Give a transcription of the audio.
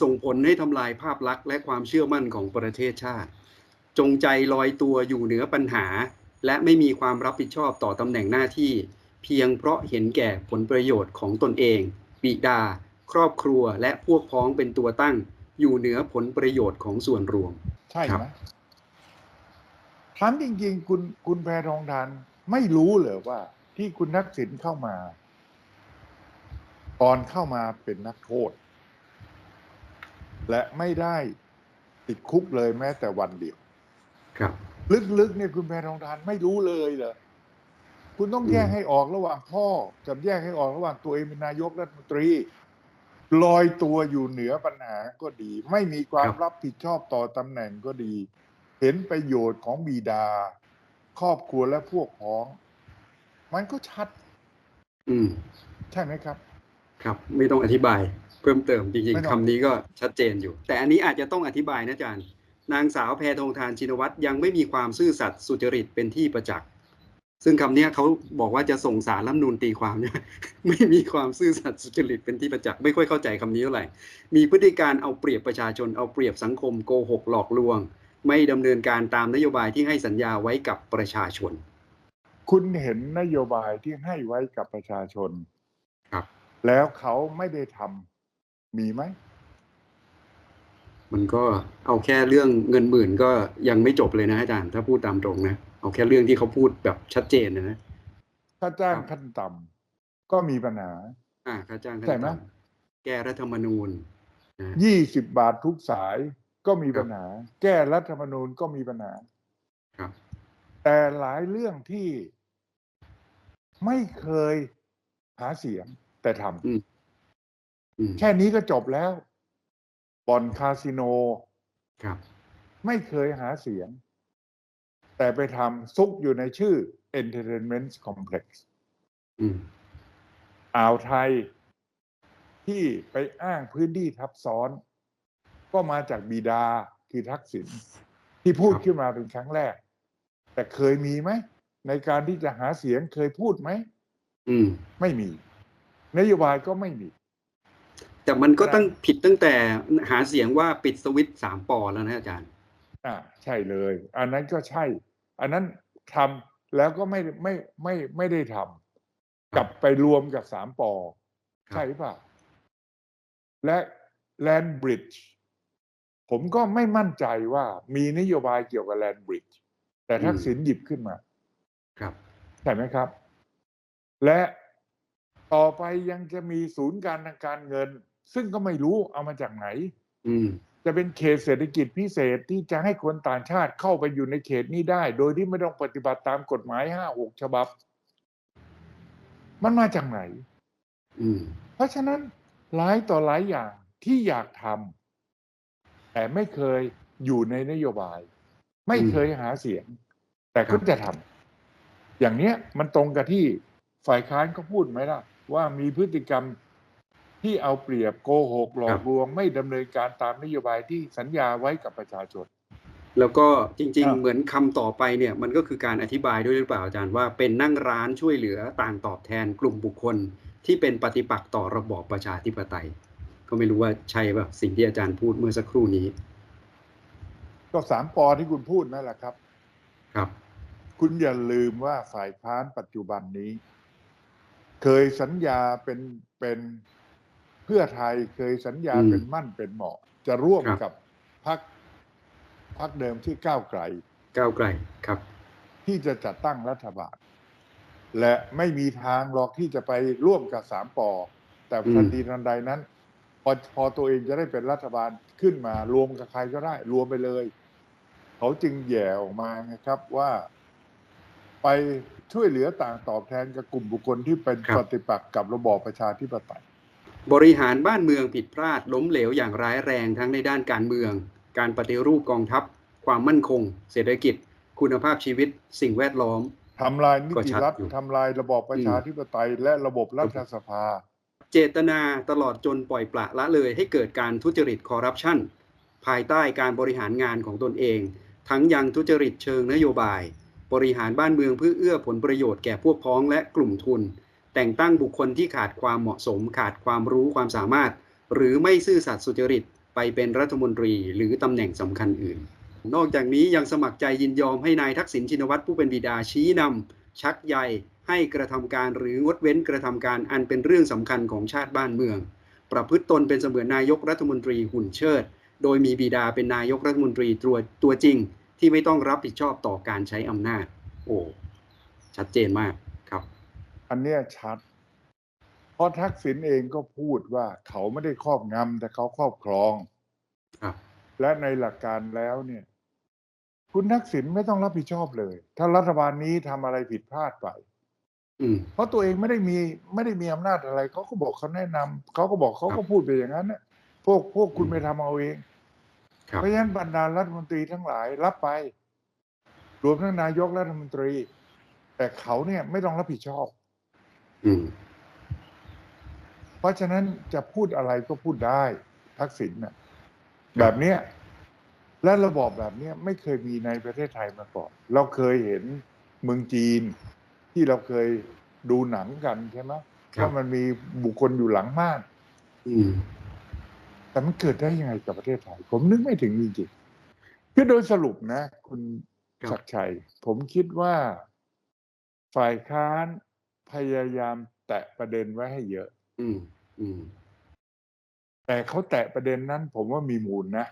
ส่งผลให้ทำลายภาพลักษณ์และความเชื่อมั่นของประเทศชาติ จงใจลอยตัวอยู่เหนือปัญหา และไม่มีความรับผิดชอบต่อตำแหน่งหน้าที่ เพียงเพราะเห็นแก่ผลประโยชน์ของตนเอง บิดา ครอบครัวและพวกพ้องเป็นตัวตั้ง อยู่เหนือผลประโยชน์ของส่วนรวม ใช่ครัไหมบถามจริงๆ คุณคุณแพรทองทานไม่รู้เหรอว่า ที่คุณนักสินเข้ามา ตอนเข้ามาเป็นนักโทษ และไม่ได้ติดคุกเลยแม้แต่วันเดียว ครับ ลึกๆเนี่ยคุณแพรทองทานไม่รู้เลยเหรอคุณต้องแยกอืมให้ออกระหว่างพ่อกับแยกให้ออกระหว่างตัวเองเป็นนายกรัฐมนตรีลอยตัวอยู่เหนือปัญหาก็ดี ไม่มีความรับผิดชอบต่อตำแหน่งก็ดี เห็นประโยชน์ของบิดา ครอบครัวและพวกพ้อง มันก็ชัด อืม ใช่ไหมครับ ครับ ไม่ต้องอธิบาย เพิ่มเติมจริงไม่ๆต้องคำนี้ก็ชัดเจนอยู่ แต่อันนี้อาจจะต้องอธิบายนะอาจารย์ นางสาวแพทองทานชินวัตรยังไม่มีความซื่อสัตย์สุจริตเป็นที่ประจักษ์ซึ่งคำเนี้ยเขาบอกว่าจะส่งสารรัฐธรรมนูนตีความเนี่ยไม่มีความซื่อสัตย์สุจริตเป็นที่ประจักษ์ไม่ค่อยเข้าใจคำนี้เท่าไหร่ มีพฤติการเอาเปรียบประชาชนเอาเปรียบสังคมโกหกหลอกลวง ไม่ดำเนินการตามนโยบายที่ให้สัญญาไว้กับประชาชน คุณเห็นนโยบายที่ให้ไว้กับประชาชน ครับ แล้วเขาไม่ได้ทำ มีไหม มันก็เอาแค่เรื่องเงินหมื่นก็ยังไม่จบเลยนะอาจารย์ ถ้าพูดตามตรงนะ เอาแค่เรื่องที่เขาพูดแบบชัดเจนนะนะถ้าจ้างครับขั้นต่ำก็มีปัญหา อ่าค่าจ้างขั้นใช่ไหมต่ำแก้รัฐธรรมนูญนะยี่สิบบาททุกสายก็มีครับปัญหา แก้รัฐธรรมนูญก็มีปัญหาครับ แต่หลายเรื่องที่ไม่เคยหาเสียงแต่ทอืมอืมำ แค่นี้ก็จบแล้ว บ่อนคาสิโนครับ ไม่เคยหาเสียง แต่ไปทำซุกอยู่ในชื่อ Entertainment Complex อืมอ่าวไทยที่ไปอ้างพื้นที่ทับซ้อน ก็มาจากบิดาคือทักษิณที่พูดครับขึ้นมาเป็นครั้งแรก แต่เคยมีไหม ในการที่จะหาเสียงเคยพูดไหมอืมไม่มี นโยบายก็ไม่มี แต่มันก็ตั้งผิดตั้งแต่หาเสียงว่าปิดสวิตช์สามปอแล้วนะอาจารย์ อ่าใช่เลย อันนั้นก็ใช่ อันนั้นทำแล้วก็ไม่ไม่ไม่ไม่ได้ทำกลับไปรวมกับสามปอครับใช่หรือเปล่าและแลนบริดจ์ผมก็ไม่มั่นใจว่ามีนโยบายเกี่ยวกับแลนบริดจ์แต่ทักษิณหยิบขึ้นมา ครับใช่ไหมครับ และต่อไปยังจะมีศูนย์การทางการเงิน ซึ่งก็ไม่รู้เอามาจากไหน อืม จะเป็นเขตเศรษฐกิจพิเศษที่จะให้คนต่างชาติเข้าไปอยู่ในเขตนี้ได้ โดยที่ไม่ต้องปฏิบัติตามกฎหมายห้าหกฉบับ มันมาจากไหน อืม เพราะฉะนั้นหลายต่อหลายอย่างที่อยากทำแต่ไม่เคยอยู่ในนโยบาย ไม่เคยหาเสียง แต่ก็จะทำอย่างเนี้ยมันตรงกับที่ฝ่ายค้านก็พูดไหมล่ะ ว่ามีพฤติกรรม ที่เอาเปรียบโกหกหลอครักบลวงไม่ดำเนินการตามนโยบายที่สัญญาไว้กับประชาชน แล้วก็จริงครัๆบเหมือนคำต่อไปเนี่ยมันก็คือการอธิบายด้วยหรือเปล่าอาจารย์ว่าเป็นนั่งร้านช่วยเหลือต่างตอบแทนกลุ่มบุคคลที่เป็นปฏิปักษ์ต่อระบอบประชาธิปไตย ก็ไม่รู้ว่าใช่แบบสิ่งที่อาจารย์พูดเมื่อสักครู่นี้ ก็สามปอที่คุณพูดนั่นแหละครับ ครับ คุณอย่าลืมว่าฝ่ายค้านปัจจุบันนี้ เคยสัญญาเป็นเป็นเพื่อไทยเคยสัญญาอืมเป็นมั่นเป็นเหมาะ จะร่วมครับกับพรรคพรรคเดิมที่ก้าวไกล ก้าวไกลครับ ที่จะจัดตั้งรัฐบาล และไม่มีทางหรอกที่จะไปร่วมกับสามปอ แต่อืมทันทีทันใดนั้น พอพอตัวเองจะได้เป็นรัฐบาลขึ้นมารวมกับใครก็ได้ รวมไปเลย เขาจึงแย่ออกมานะครับว่า ไปช่วยเหลือต่างตอบแทนกับกลุ่มบุคคลที่เป็นครับปฏิปักษ์กับระบอบประชาธิปไตย บริหารบ้านเมืองผิดพลาดล้มเหลวอย่างร้ายแรงทั้งในด้านการเมือง การปฏิรูปกองทัพ ความมั่นคง เศรษฐกิจ คุณภาพชีวิต สิ่งแวดล้อมทำลายนิก็ติชัดรัฐอยู่ทำลายระบอบประชาธิปไตย และระบบรัฐสภา เจตนาตลอดจนปล่อยปละละเลยให้เกิดการทุจริตคอร์รัปชันภายใต้การบริหารงานของตนเอง ทั้งยังทุจริตเชิงนโยบาย บริหารบ้านเมืองเพื่อเอื้อผลประโยชน์แก่พวกพ้องและกลุ่มทุน แต่งตั้งบุคคลที่ขาดความเหมาะสม ขาดความรู้ความสามารถ หรือไม่ซื่อสัตย์สุจริตไปเป็นรัฐมนตรีหรือตำแหน่งสำคัญอื่น นอกจากนี้ยังสมัครใจยินยอมให้นายทักษิณชินวัตรผู้เป็นบิดาชี้นำชักใยให้กระทำการหรืองดเว้นกระทำการอันเป็นเรื่องสำคัญของชาติบ้านเมือง ประพฤติตนเป็นเสมือนนายกรัฐมนตรีหุ่นเชิด โดยมีบิดาเป็นนายกรัฐมนตรีตัวตัวจริง ที่ไม่ต้องรับผิดชอบต่อการใช้อำนาจ โอ้ชัดเจนมาก อันเนี้ยชัด เพราะทักษิณเองก็พูดว่าเขาไม่ได้ครอบงำแต่เขาครอบครองครับและในหลักการแล้วเนี่ย คุณทักษิณไม่ต้องรับผิดชอบเลย ถ้ารัฐบาลนี้ทำอะไรผิดพลาดไปอืมเพราะตัวเองไม่ได้มีไม่ได้มีอำนาจอะไรเขาก็บอกเขาแนะนำเขาก็บอกเขาครัก็บพูดไปอย่างนั้นน่ะพวกพวกคุณอืมไปทำเอาเองครับเพราะฉะนั้นบรรดารัฐมนตรีทั้งหลายรับไป รวมทั้งนายกรัฐมนตรี แต่เขาเนี่ยไม่ต้องรับผิดชอบอืม เพราะฉะนั้นจะพูดอะไรก็พูดได้ทักษิณน่ะ แบบเนี้ย และระบอบแบบเนี้ยไม่เคยมีในประเทศไทยมาก่อน เราเคยเห็นเมืองจีน ที่เราเคยดูหนังกันใช่ไหมครับว่ามันมีบุคคลอยู่หลังม่านอืมแต่มันเกิดได้ยังไงกับประเทศไทย ผมนึกไม่ถึงจริงๆคือโดยสรุปนะ คุณครับศักดิ์ชัย ผมคิดว่าฝ่ายค้าน พยายามแตะประเด็นไว้ให้เยอะ อืม อืม แต่เขาแตะประเด็นนั้น ผมว่ามีมูลนะ